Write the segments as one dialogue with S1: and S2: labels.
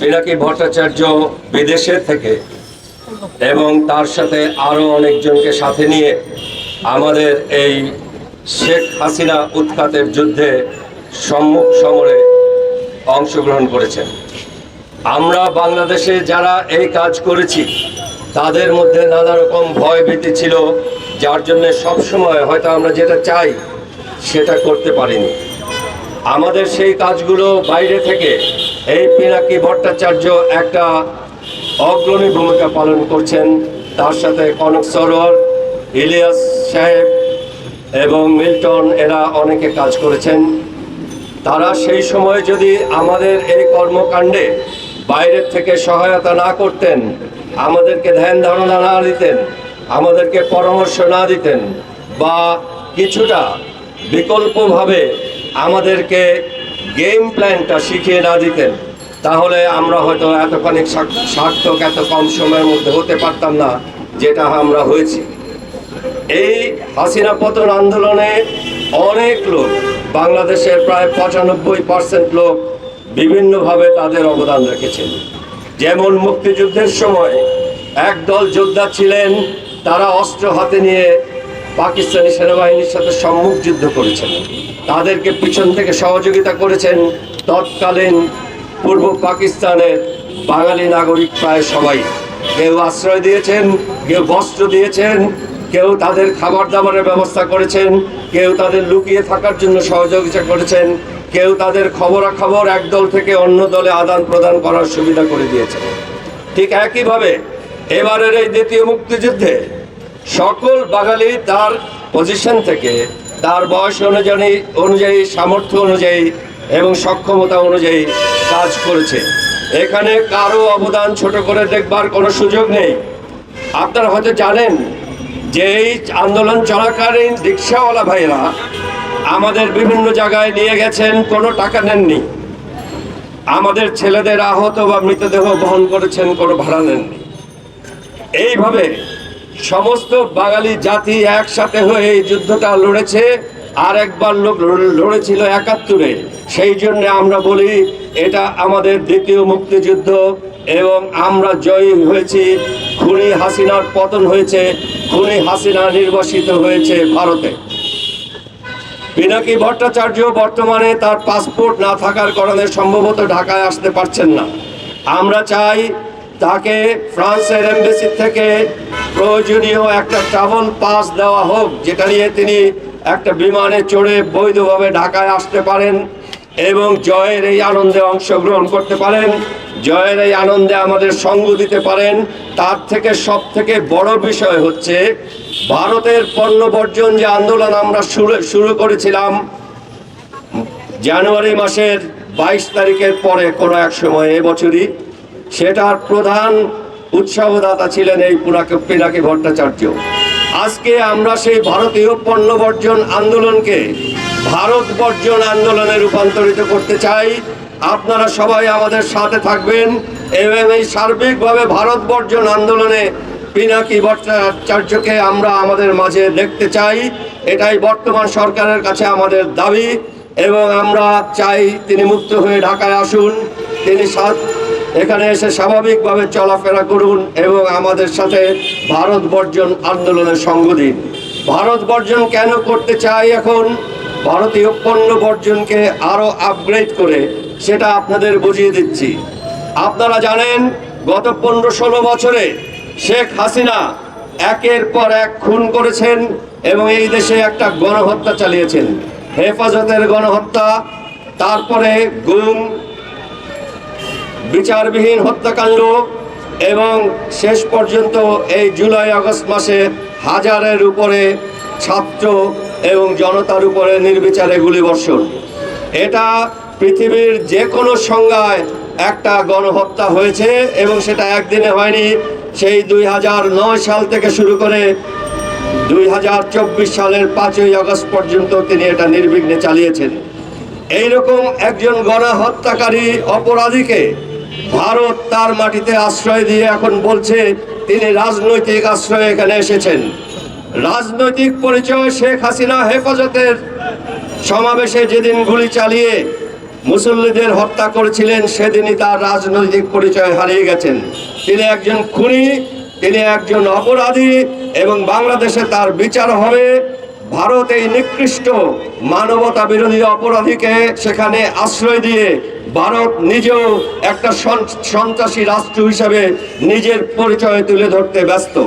S1: পিনাকি ভট্টাচার্য বিদেশে থেকে এবং তার সাথে আরও অনেকজনকে সাথে নিয়ে আমাদের এই শেখ হাসিনা উৎখাতের যুদ্ধে সম্মুখ সমরে অংশগ্রহণ করেছেন। আমরা বাংলাদেশে যারা এই কাজ করেছি, তাদের মধ্যে নানা রকম ভয় ভীতি ছিল, যার জন্য সবসময় হয়তো আমরা যেটা চাই, সেটা করতে পারিনি। আমাদের সেই কাজগুলো বাইরে থেকে এই পিনাকি ভট্টাচার্য একটা অগ্রণী ভূমিকা পালন করছেন। তার সাথে কনক সরোয়ার, ইলিয়াস সাহেব এবং মিল্টন, এরা অনেকে কাজ করেছেন। তারা সেই সময় যদি আমাদের এই কর্মকাণ্ডে বাইরের থেকে সহায়তা না করতেন, আমাদেরকে ধ্যান ধারণা না দিতেন, আমাদেরকে পরামর্শ না দিতেন, বা কিছুটা বিকল্পভাবে আমাদেরকে গেম প্ল্যানটা শিখিয়ে না দিতেন, তাহলে আমরা হয়তো এতখানি সার্থ- সার্থক, এত কম সময়ের মধ্যে হতে পারতাম না, যেটা আমরা হয়েছি। এই হাসিনা পতন আন্দোলনে অনেক লোক, বাংলাদেশের প্রায় পঁচানব্বই পার্সেন্ট লোক বিভিন্নভাবে তাদের অবদান রেখেছেন। যেমন মুক্তিযুদ্ধের সময় একদল যোদ্ধা ছিলেন, তারা অস্ত্র হাতে নিয়ে পাকিস্তানি সেনাবাহিনীর সাথে সম্মুখ যুদ্ধ করেছেন। তাদেরকে পিছন থেকে সহযোগিতা করেছেন। তৎকালীন পূর্ব পাকিস্তানের বাঙালি নাগরিক প্রায় সবাই। কেউ আশ্রয় দিয়েছেন, কেউ বস্ত্র দিয়েছেন, কেউ তাদের খাবার দাবারের ব্যবস্থা করেছেন, কেউ তাদের লুকিয়ে থাকার জন্য সহযোগিতা করেছেন, কেউ তাদের খবরাখবর এক দল থেকে অন্য দলে আদান প্রদান করার সুবিধা করে দিয়েছেন। ঠিক একইভাবে এবারের এই দ্বিতীয় মুক্তিযুদ্ধে সকল বাঙালি তার পজিশন থেকে, তার বয়স অনুযায়ী অনুযায়ী, সামর্থ্য অনুযায়ী এবং সক্ষমতা অনুযায়ী কাজ করেছে। এখানে কারও অবদান ছোট করে দেখবার কোনো সুযোগ নেই। আপনারা হয়তো জানেন যে এই আন্দোলন চলাকালীন রিক্সাওয়ালা ভাইরা আমাদের বিভিন্ন জায়গায় নিয়ে গেছেন, কোনো টাকা নেননি। আমাদের ছেলেদের আহত বা মৃতদেহ বহন করেছেন, কোনো ভাড়া নেননি। এইভাবে সমস্ত বাঙালি জাতি একসাথে হয়ে এই যুদ্ধটা লড়েছে আর একবার লোক লড়ে- লড়েছিল একাত্তরে। সেই জন্য আমরা বলি, এটা আমাদের দ্বিতীয় মুক্তিযুদ্ধ এবং আমরা জয়ী হয়েছি। খুনি হাসিনার পতন হয়েছে, খুনি হাসিনা নির্বাসিত হয়েছে ভারতে। পিনাকি ভট্টাচার্য বর্তমানে তার পাসপোর্ট না থাকার কারণে সম্ভবত ঢাকায় আসতে পারছেন না। আমরা চাই তাকে ফ্রান্সের এমবেসি থেকে প্রয়োজনীয় একটা ট্রাভেল পাস দেওয়া হোক, যেটা নিয়ে তিনি একটা বিমানে চড়ে বৈধভাবে ঢাকায় আসতে পারেন এবং জয়ের এই আনন্দে অংশগ্রহণ করতে পারেন, জয়ের এই আনন্দে আমাদের সঙ্গ দিতে পারেন। তার থেকে সব থেকে বড় বিষয় হচ্ছে, ভারতের পণ্য বর্জন যে আন্দোলন আমরা শুরু শুরু করেছিলাম জানুয়ারি মাসের বাইশ তারিখের পরে কোনো এক সময় এবছরই সেটার প্রধান উৎসাহদাতা ছিলেন এই পুরাকে পিনাকি ভট্টাচার্য। আজকে আমরা সেই ভারতীয় পণ্য বর্জন আন্দোলনকে ভারত বর্জন আন্দোলনে রূপান্তরিত করতে চাই। আপনারা সবাই আমাদের সাথে থাকবেন। এবং এই সার্বিকভাবে ভারত বর্জন আন্দোলনে পিনাকি ভট্টাচার্যকে আমরা আমাদের মাঝে দেখতে চাই। এটাই বর্তমান সরকারের কাছে আমাদের দাবি। এবং আমরা চাই তিনি মুক্ত হয়ে ঢাকায় আসুন। তিনি এখানে এসে স্বাভাবিকভাবে চলাফেরা করুন এবং আমাদের সাথে ভারত বর্জন আন্দোলনের সঙ্গ দিন। ভারত বর্জন কেন করতে চাই এখন? ভারতীয় পণ্য বর্জনকে আরও আপগ্রেড করে সেটা আপনাদের বুঝিয়ে দিচ্ছি। আপনারা জানেন, গত পনেরো ষোলো বছরে শেখ হাসিনা একের পর এক খুন করেছেন এবং এই দেশে একটা গণহত্যা চালিয়েছেন। হেফাজতের গণহত্যা, তারপরে গুম বিচারবিহীন হত্যাকাণ্ড এবং শেষ পর্যন্ত এই জুলাই আগস্ট মাসে হাজারের উপরে ছাত্র এবং জনতার উপরে নির্বিচারে গুলিবর্ষণ। এটা পৃথিবীর যে কোনো সংজ্ঞায় একটা গণহত্যা হয়েছে এবং সেটা একদিনে হয়নি। সেই দুই হাজার নয় সাল থেকে শুরু করে দুই হাজার চব্বিশ সালের পাঁচই আগস্ট পর্যন্ত তিনি এটা নির্বিঘ্নে চালিয়েছেন। এইরকম একজন গণহত্যাকারী অপরাধীকে ভারত তার মাটিতে আশ্রয় দিয়ে এখন বলছে তিনি রাজনৈতিক আশ্রয়ে এখানে এসেছেন। রাজনৈতিক পরিচয় শেখ হাসিনা হেফাজতের সমাবেশে যেদিন গুলি চালিয়ে মুসল্লিদের হত্যা করেছিলেন, সেদিনই তার রাজনৈতিক পরিচয় হারিয়ে গেছেন। তিনি একজন খুনি, তিনি একজন অপরাধী এবং বাংলাদেশে তার বিচার হবে। ভারত এই নিকৃষ্ট মানবতা বিরোধী অপরাধীকে সেখানে আশ্রয় দিয়ে ভারত নিজেও একটা সন- সন্ত্রাসী রাষ্ট্র হিসাবে নিজের পরিচয় তুলে ধরতে ব্যস্ত।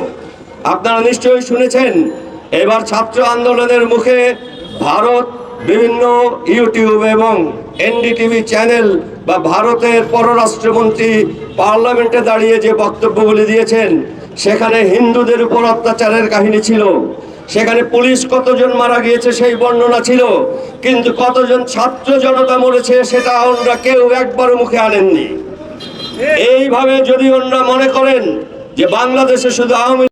S1: আপনারা নিশ্চয়ই শুনেছেন, এবার ছাত্র আন্দোলনের মুখে ভারত বিভিন্ন ইউটিউব এবং এনডিটিভি চ্যানেল বা ভারতের পররাষ্ট্রমন্ত্রী পার্লামেন্টে দাঁড়িয়ে যে বক্তব্যগুলি দিয়েছেন, সেখানে হিন্দুদের উপর অত্যাচারের কাহিনী ছিল। সেখানে পুলিশ কতজন মারা গিয়েছে সেই বর্ণনা ছিল কিন্তু কতজন ছাত্র জনতা মরেছে সেটা ওনারা কেউ একবারও মুখে আনেননি। এইভাবে যদি ওনারা মনে করেন যে বাংলাদেশে শুধু আওয়ামী